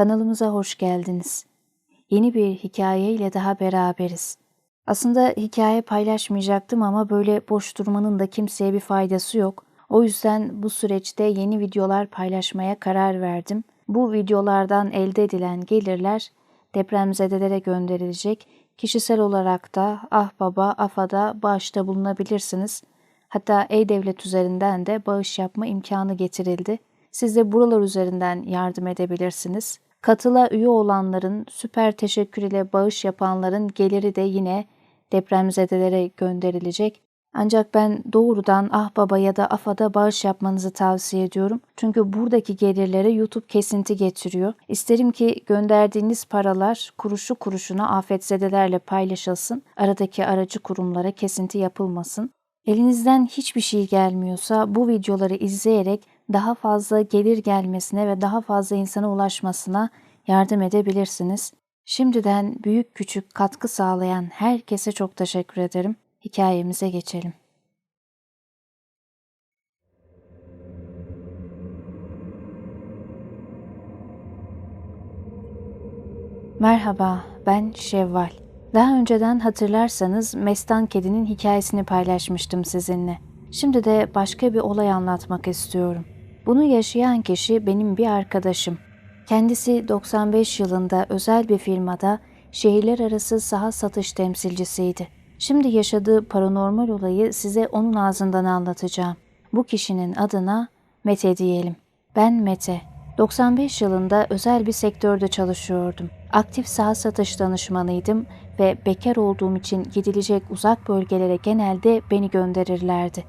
Kanalımıza hoş geldiniz. Yeni bir hikaye ile daha beraberiz. Aslında hikaye paylaşmayacaktım ama böyle boş durmanın da kimseye bir faydası yok. O yüzden bu süreçte yeni videolar paylaşmaya karar verdim. Bu videolardan elde edilen gelirler depremzedelere gönderilecek. Kişisel olarak da Ah Baba, AFA'da bağışta bulunabilirsiniz. Hatta E-Devlet üzerinden de bağış yapma imkanı getirildi. Siz de buralar üzerinden yardım edebilirsiniz. Katıla üye olanların, süper teşekkür ile bağış yapanların geliri de yine depremzedelere gönderilecek. Ancak ben doğrudan Ah Baba ya da AFA'da bağış yapmanızı tavsiye ediyorum. Çünkü buradaki gelirlere YouTube kesinti getiriyor. İsterim ki gönderdiğiniz paralar kuruşu kuruşuna afetzedelerle paylaşılsın. Aradaki aracı kurumlara kesinti yapılmasın. Elinizden hiçbir şey gelmiyorsa bu videoları izleyerek daha fazla gelir gelmesine ve daha fazla insana ulaşmasına yardım edebilirsiniz. Şimdiden büyük küçük katkı sağlayan herkese çok teşekkür ederim. Hikayemize geçelim. Merhaba, ben Şevval. Daha önceden hatırlarsanız Mestan Kedi'nin hikayesini paylaşmıştım sizinle. Şimdi de başka bir olay anlatmak istiyorum. Bunu yaşayan kişi benim bir arkadaşım. Kendisi 95 yılında özel bir firmada şehirler arası saha satış temsilcisiydi. Şimdi yaşadığı paranormal olayı size onun ağzından anlatacağım. Bu kişinin adına Mete diyelim. Ben Mete. 95 yılında özel bir sektörde çalışıyordum. Aktif saha satış danışmanıydım ve bekar olduğum için gidilecek uzak bölgelere genelde beni gönderirlerdi.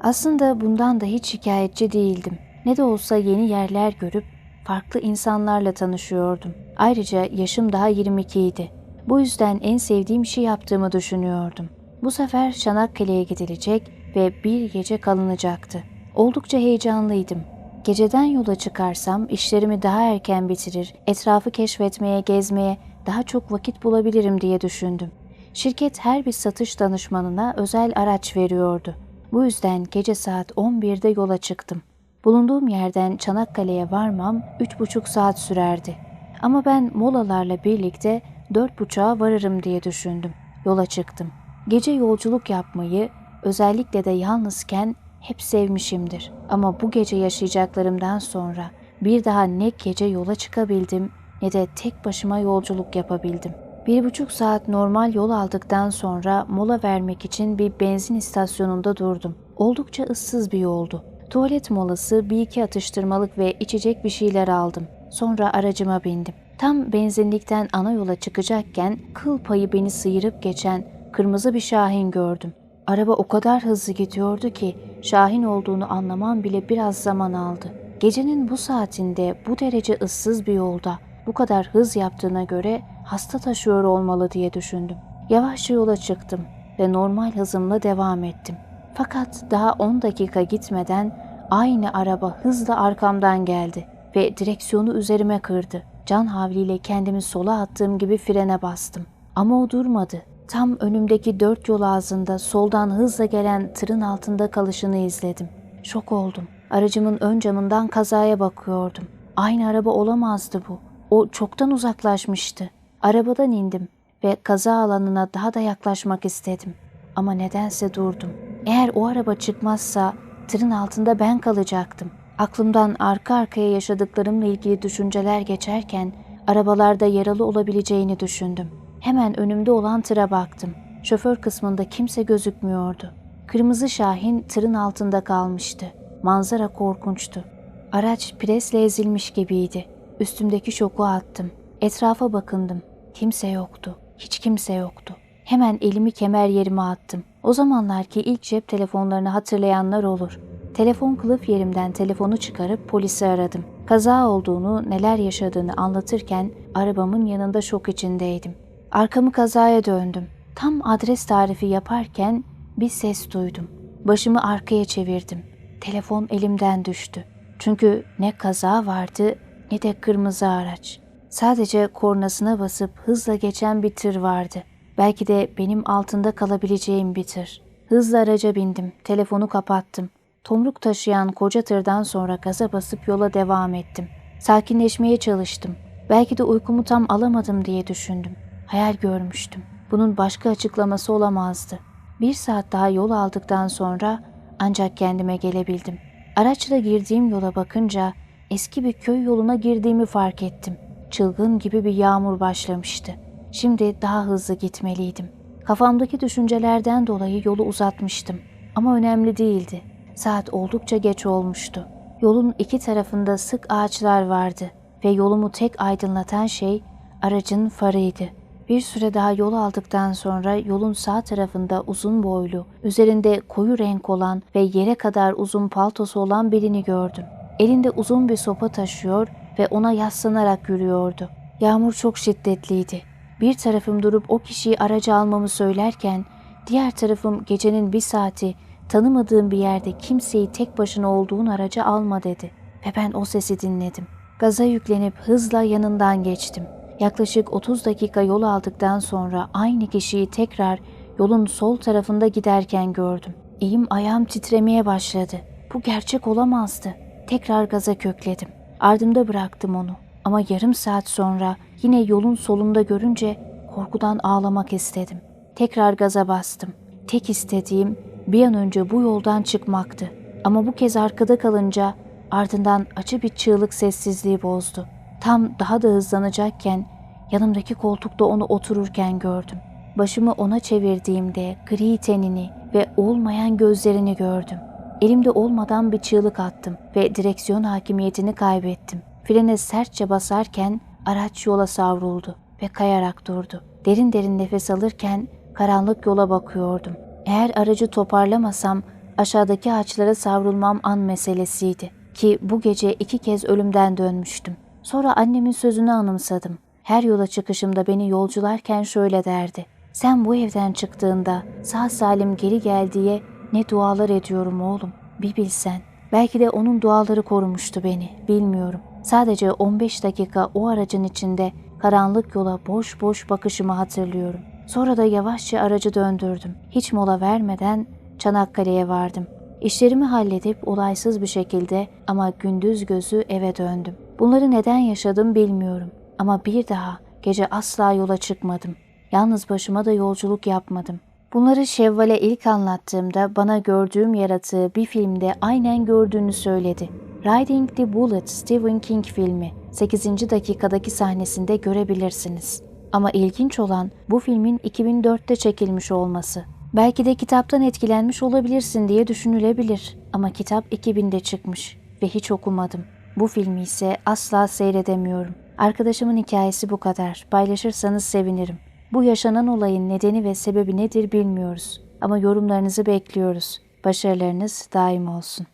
Aslında bundan da hiç şikayetçi değildim. Ne de olsa yeni yerler görüp farklı insanlarla tanışıyordum. Ayrıca yaşım daha 22 idi. Bu yüzden en sevdiğim işi yaptığımı düşünüyordum. Bu sefer Çanakkale'ye gidilecek ve bir gece kalınacaktı. Oldukça heyecanlıydım. Geceden yola çıkarsam işlerimi daha erken bitirir, etrafı keşfetmeye, gezmeye daha çok vakit bulabilirim diye düşündüm. Şirket her bir satış danışmanına özel araç veriyordu. Bu yüzden gece saat 11'de yola çıktım. Bulunduğum yerden Çanakkale'ye varmam 3,5 saat sürerdi. Ama ben molalarla birlikte 4,5'a varırım diye düşündüm. Yola çıktım. Gece yolculuk yapmayı, özellikle de yalnızken hep sevmişimdir. Ama bu gece yaşayacaklarımdan sonra bir daha ne gece yola çıkabildim ne de tek başıma yolculuk yapabildim. Bir buçuk saat normal yol aldıktan sonra mola vermek için bir benzin istasyonunda durdum. Oldukça ıssız bir yoldu. Tuvalet molası, bir iki atıştırmalık ve içecek bir şeyler aldım. Sonra aracıma bindim. Tam benzinlikten ana yola çıkacakken kıl payı beni sıyırıp geçen kırmızı bir şahin gördüm. Araba o kadar hızlı gidiyordu ki şahin olduğunu anlamam bile biraz zaman aldı. Gecenin bu saatinde bu derece ıssız bir yolda bu kadar hız yaptığına göre hasta taşıyor olmalı diye düşündüm. Yavaşça yola çıktım ve normal hızımla devam ettim. Fakat daha 10 dakika gitmeden aynı araba hızla arkamdan geldi ve direksiyonu üzerime kırdı. Can havliyle kendimi sola attığım gibi frene bastım. Ama o durmadı. Tam önümdeki dört yol ağzında soldan hızla gelen tırın altında kalışını izledim. Şok oldum. Aracımın ön camından kazaya bakıyordum. Aynı araba olamazdı bu. O çoktan uzaklaşmıştı. Arabadan indim ve kaza alanına daha da yaklaşmak istedim. Ama nedense durdum. Eğer o araba çıkmazsa tırın altında ben kalacaktım. Aklımdan arka arkaya yaşadıklarımla ilgili düşünceler geçerken arabalarda yaralı olabileceğini düşündüm. Hemen önümde olan tıra baktım. Şoför kısmında kimse gözükmüyordu. Kırmızı Şahin tırın altında kalmıştı. Manzara korkunçtu. Araç presle ezilmiş gibiydi. Üstümdeki şoku attım. Etrafa bakındım. Kimse yoktu. Hiç kimse yoktu. Hemen elimi kemer yerime attım. O zamanlarki ilk cep telefonlarını hatırlayanlar olur. Telefon kılıf yerimden telefonu çıkarıp polisi aradım. Kaza olduğunu, neler yaşadığını anlatırken arabamın yanında şok içindeydim. Arkamı kazaya döndüm. Tam adres tarifi yaparken bir ses duydum. Başımı arkaya çevirdim. Telefon elimden düştü. Çünkü ne kaza vardı ne de kırmızı araç. Sadece kornasına basıp hızla geçen bir tır vardı. Belki de benim altında kalabileceğim bir tır. Hızla araca bindim, telefonu kapattım. Tomruk taşıyan koca tırdan sonra gaza basıp yola devam ettim. Sakinleşmeye çalıştım. Belki de uykumu tam alamadım diye düşündüm. Hayal görmüştüm. Bunun başka açıklaması olamazdı. Bir saat daha yol aldıktan sonra ancak kendime gelebildim. Araçla girdiğim yola bakınca eski bir köy yoluna girdiğimi fark ettim. Çılgın gibi bir yağmur başlamıştı. Şimdi daha hızlı gitmeliydim. Kafamdaki düşüncelerden dolayı yolu uzatmıştım. Ama önemli değildi. Saat oldukça geç olmuştu. Yolun iki tarafında sık ağaçlar vardı ve yolumu tek aydınlatan şey aracın farıydı. Bir süre daha yol aldıktan sonra yolun sağ tarafında uzun boylu, üzerinde koyu renk olan ve yere kadar uzun paltosu olan birini gördüm. Elinde uzun bir sopa taşıyor ve ona yaslanarak yürüyordu. Yağmur çok şiddetliydi. Bir tarafım durup o kişiyi araca almamı söylerken, diğer tarafım gecenin bir saati tanımadığım bir yerde kimseyi tek başına olduğun araca alma dedi. Ve ben o sesi dinledim. Gaza yüklenip hızla yanından geçtim. Yaklaşık 30 dakika yol aldıktan sonra aynı kişiyi tekrar yolun sol tarafında giderken gördüm. Elim ayağım titremeye başladı. Bu gerçek olamazdı. Tekrar gaza kökledim. Ardımda bıraktım onu. Ama yarım saat sonra yine yolun solunda görünce korkudan ağlamak istedim. Tekrar gaza bastım. Tek istediğim bir an önce bu yoldan çıkmaktı. Ama bu kez arkada kalınca ardından acı bir çığlık sessizliği bozdu. Tam daha da hızlanacakken yanımdaki koltukta onu otururken gördüm. Başımı ona çevirdiğimde gri tenini ve olmayan gözlerini gördüm. Elimde olmadan bir çığlık attım ve direksiyon hakimiyetini kaybettim. Frene sertçe basarken araç yola savruldu ve kayarak durdu. Derin derin nefes alırken karanlık yola bakıyordum. Eğer aracı toparlamasam aşağıdaki ağaçlara savrulmam an meselesiydi. Ki bu gece iki kez ölümden dönmüştüm. Sonra annemin sözünü anımsadım. Her yola çıkışımda beni yolcularken şöyle derdi. Sen bu evden çıktığında sağ salim geri gel diye ne dualar ediyorum oğlum. Bir bilsen. Belki de onun duaları korumuştu beni. Bilmiyorum. Sadece 15 dakika o aracın içinde karanlık yola boş boş bakışımı hatırlıyorum. Sonra da yavaşça aracı döndürdüm. Hiç mola vermeden Çanakkale'ye vardım. İşlerimi halledip olaysız bir şekilde ama gündüz gözü eve döndüm. Bunları neden yaşadım bilmiyorum. Ama bir daha gece asla yola çıkmadım. Yalnız başıma da yolculuk yapmadım. Bunları Şevval'e ilk anlattığımda bana gördüğüm yaratığı bir filmde aynen gördüğünü söyledi. Riding the Bullet Stephen King filmi 8. dakikadaki sahnesinde görebilirsiniz. Ama ilginç olan bu filmin 2004'te çekilmiş olması. Belki de kitaptan etkilenmiş olabilirsin diye düşünülebilir. Ama kitap 2000'de çıkmış ve hiç okumadım. Bu filmi ise asla seyredemiyorum. Arkadaşımın hikayesi bu kadar. Paylaşırsanız sevinirim. Bu yaşanan olayın nedeni ve sebebi nedir bilmiyoruz. Ama yorumlarınızı bekliyoruz. Başarılarınız daim olsun.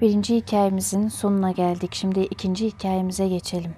Birinci hikayemizin sonuna geldik. Şimdi ikinci hikayemize geçelim.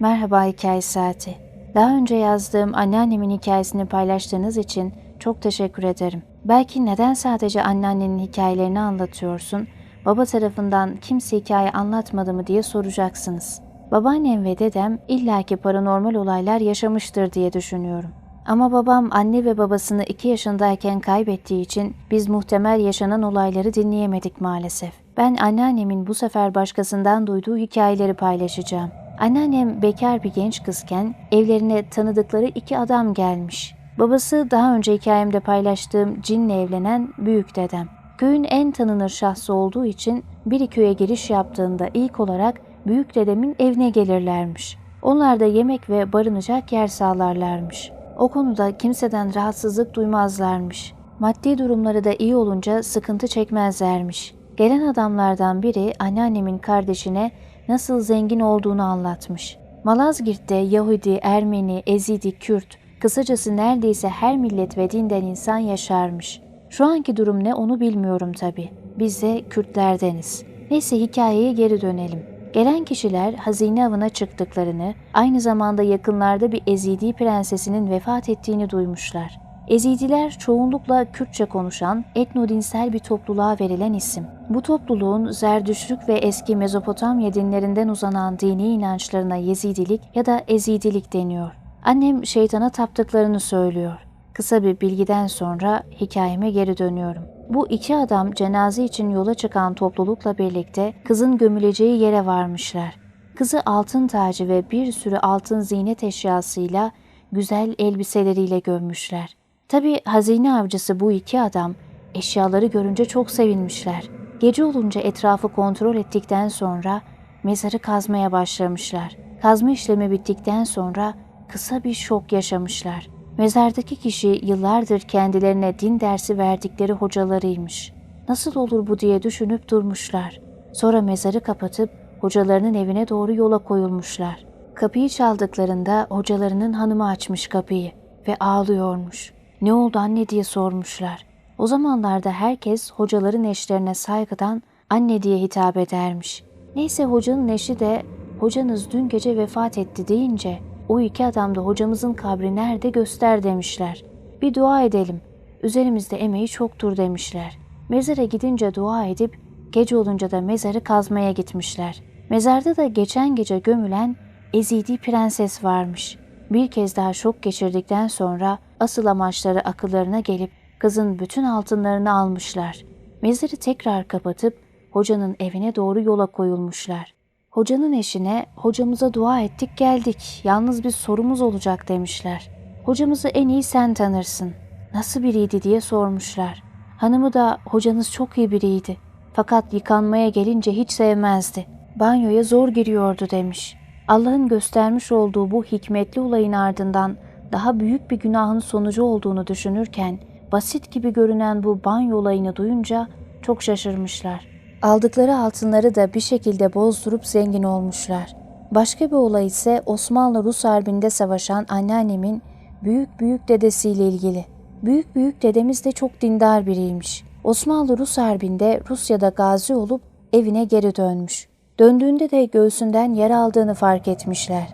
Merhaba Hikaye Saati. Daha önce yazdığım anneannemin hikayesini paylaştığınız için çok teşekkür ederim. Belki neden sadece anneannenin hikayelerini anlatıyorsun, baba tarafından kimse hikaye anlatmadı mı diye soracaksınız. Babaannem ve dedem illaki paranormal olaylar yaşamıştır diye düşünüyorum. Ama babam anne ve babasını 2 yaşındayken kaybettiği için biz muhtemel yaşanan olayları dinleyemedik maalesef. Ben anneannemin bu sefer başkasından duyduğu hikayeleri paylaşacağım. Anneannem bekar bir genç kızken evlerine tanıdıkları iki adam gelmiş. Babası daha önce hikayemde paylaştığım cinle evlenen büyük dedem. Köyün en tanınır şahsı olduğu için bir köye giriş yaptığında ilk olarak büyük dedemin evine gelirlermiş. Onlar da yemek ve barınacak yer sağlarlarmış. O konuda kimseden rahatsızlık duymazlarmış. Maddi durumları da iyi olunca sıkıntı çekmezlermiş. Gelen adamlardan biri anneannemin kardeşine nasıl zengin olduğunu anlatmış. Malazgirt'te Yahudi, Ermeni, Ezidi, Kürt, kısacası neredeyse her millet ve dinden insan yaşarmış. Şu anki durum ne onu bilmiyorum tabi. Biz de Kürtlerdeniz. Neyse hikayeye geri dönelim. Gelen kişiler hazine avına çıktıklarını, aynı zamanda yakınlarda bir Ezidi prensesinin vefat ettiğini duymuşlar. Ezidiler çoğunlukla Kürtçe konuşan, etnodinsel bir topluluğa verilen isim. Bu topluluğun Zerdüşlük ve eski Mezopotamya dinlerinden uzanan dini inançlarına Yezidilik ya da Ezidilik deniyor. Annem şeytana taptıklarını söylüyor. Kısa bir bilgiden sonra hikayeme geri dönüyorum. Bu iki adam cenaze için yola çıkan toplulukla birlikte kızın gömüleceği yere varmışlar. Kızı altın tacı ve bir sürü altın ziynet eşyasıyla güzel elbiseleriyle gömmüşler. Tabi hazine avcısı bu iki adam eşyaları görünce çok sevinmişler. Gece olunca etrafı kontrol ettikten sonra mezarı kazmaya başlamışlar. Kazma işlemi bittikten sonra kısa bir şok yaşamışlar. Mezardaki kişi yıllardır kendilerine din dersi verdikleri hocalarıymış. Nasıl olur bu diye düşünüp durmuşlar. Sonra mezarı kapatıp hocalarının evine doğru yola koyulmuşlar. Kapıyı çaldıklarında hocalarının hanımı açmış kapıyı ve ağlıyormuş. Ne oldu anne diye sormuşlar. O zamanlarda herkes hocaların eşlerine saygıdan anne diye hitap edermiş. Neyse hocanın eşi de hocanız dün gece vefat etti deyince o iki adam da hocamızın kabri nerede göster demişler. Bir dua edelim. Üzerimizde emeği çoktur demişler. Mezara gidince dua edip gece olunca da mezarı kazmaya gitmişler. Mezarda da geçen gece gömülen Ezidi prenses varmış. Bir kez daha şok geçirdikten sonra asıl amaçları akıllarına gelip kızın bütün altınlarını almışlar. Mezarı tekrar kapatıp hocanın evine doğru yola koyulmuşlar. Hocanın eşine hocamıza dua ettik geldik yalnız bir sorumuz olacak demişler. Hocamızı en iyi sen tanırsın. Nasıl biriydi diye sormuşlar. Hanımı da hocanız çok iyi biriydi. Fakat yıkanmaya gelince hiç sevmezdi. Banyoya zor giriyordu demiş. Allah'ın göstermiş olduğu bu hikmetli olayın ardından daha büyük bir günahın sonucu olduğunu düşünürken basit gibi görünen bu banyo olayını duyunca çok şaşırmışlar. Aldıkları altınları da bir şekilde bozdurup zengin olmuşlar. Başka bir olay ise Osmanlı-Rus Harbi'nde savaşan anneannemin büyük büyük dedesiyle ilgili. Büyük büyük dedemiz de çok dindar biriymiş. Osmanlı-Rus Harbi'nde Rusya'da gazi olup evine geri dönmüş. Döndüğünde de göğsünden yara aldığını fark etmişler.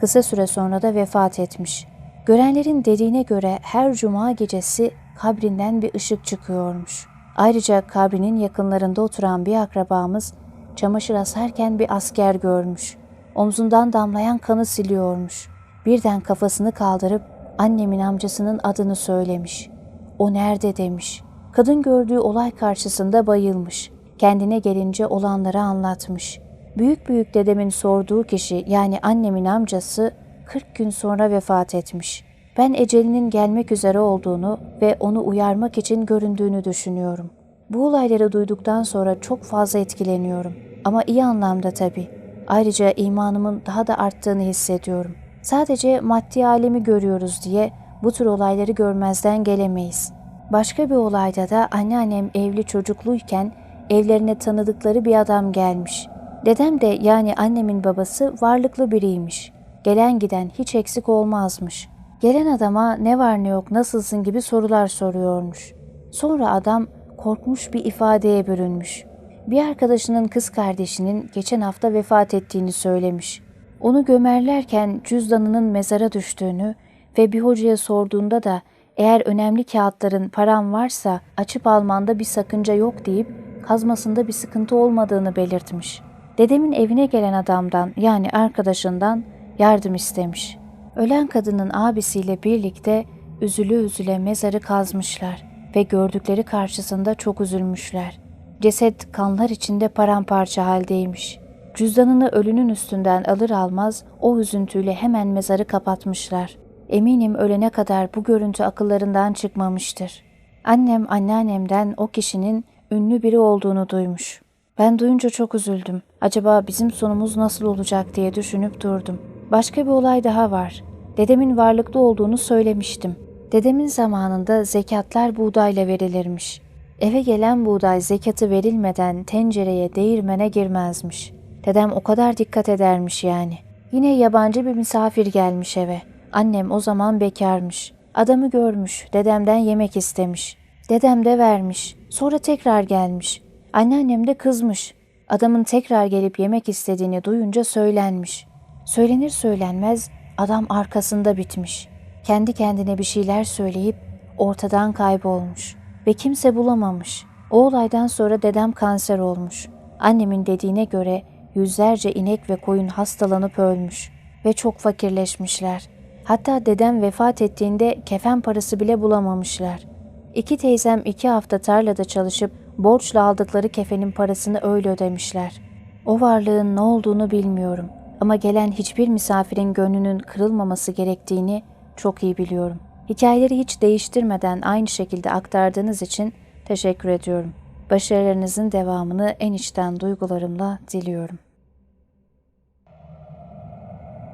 Kısa süre sonra da vefat etmiş. Görenlerin dediğine göre her cuma gecesi kabrinden bir ışık çıkıyormuş. Ayrıca kabrinin yakınlarında oturan bir akrabamız çamaşır asarken bir asker görmüş. Omzundan damlayan kanı siliyormuş. Birden kafasını kaldırıp annemin amcasının adını söylemiş. O nerede demiş. Kadın gördüğü olay karşısında bayılmış. Kendine gelince olanları anlatmış. Büyük büyük dedemin sorduğu kişi yani annemin amcası 40 gün sonra vefat etmiş. Ben ecelinin gelmek üzere olduğunu ve onu uyarmak için göründüğünü düşünüyorum. Bu olayları duyduktan sonra çok fazla etkileniyorum. Ama iyi anlamda tabii. Ayrıca imanımın daha da arttığını hissediyorum. Sadece maddi alemi görüyoruz diye bu tür olayları görmezden gelemeyiz. Başka bir olayda da anneannem evli çocukluyken evlerine tanıdıkları bir adam gelmiş. Dedem de yani annemin babası varlıklı biriymiş. Gelen giden hiç eksik olmazmış. Gelen adama ne var ne yok nasılsın gibi sorular soruyormuş. Sonra adam korkmuş bir ifadeye bürünmüş. Bir arkadaşının kız kardeşinin geçen hafta vefat ettiğini söylemiş. Onu gömerlerken cüzdanının mezara düştüğünü ve bir hocaya sorduğunda da eğer önemli kağıtların param varsa açıp almanda bir sakınca yok deyip kazmasında bir sıkıntı olmadığını belirtmiş. Dedemin evine gelen adamdan yani arkadaşından yardım istemiş. Ölen kadının abisiyle birlikte üzülü üzüle mezarı kazmışlar ve gördükleri karşısında çok üzülmüşler. Ceset kanlar içinde paramparça haldeymiş. Cüzdanını ölünün üstünden alır almaz o üzüntüyle hemen mezarı kapatmışlar. Eminim ölene kadar bu görüntü akıllarından çıkmamıştır. Annem anneannemden o kişinin ünlü biri olduğunu duymuş. Ben duyunca çok üzüldüm. Acaba bizim sonumuz nasıl olacak diye düşünüp durdum. Başka bir olay daha var. Dedemin varlıklı olduğunu söylemiştim. Dedemin zamanında zekatlar buğdayla verilirmiş. Eve gelen buğday zekatı verilmeden tencereye, değirmene girmezmiş. Dedem o kadar dikkat edermiş yani. Yine yabancı bir misafir gelmiş eve. Annem o zaman bekarmış. Adamı görmüş, dedemden yemek istemiş. Dedem de vermiş. Sonra tekrar gelmiş. Anneannem de kızmış. Adamın tekrar gelip yemek istediğini duyunca söylenmiş. Söylenir söylenmez adam arkasında bitmiş. Kendi kendine bir şeyler söyleyip ortadan kaybolmuş ve kimse bulamamış. O olaydan sonra dedem kanser olmuş. Annemin dediğine göre yüzlerce inek ve koyun hastalanıp ölmüş ve çok fakirleşmişler. Hatta dedem vefat ettiğinde kefen parası bile bulamamışlar. İki teyzem iki hafta tarlada çalışıp borçla aldıkları kefenin parasını öyle ödemişler. O varlığın ne olduğunu bilmiyorum ama gelen hiçbir misafirin gönlünün kırılmaması gerektiğini çok iyi biliyorum. Hikayeleri hiç değiştirmeden aynı şekilde aktardığınız için teşekkür ediyorum. Başarılarınızın devamını en içten duygularımla diliyorum.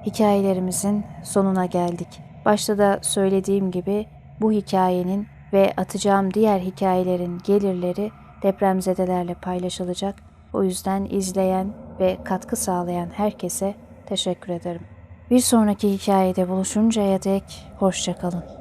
Hikayelerimizin sonuna geldik. Başta da söylediğim gibi bu hikayenin ve atacağım diğer hikayelerin gelirleri depremzedelerle paylaşılacak. O yüzden izleyen ve katkı sağlayan herkese teşekkür ederim. Bir sonraki hikayede buluşuncaya dek hoşçakalın.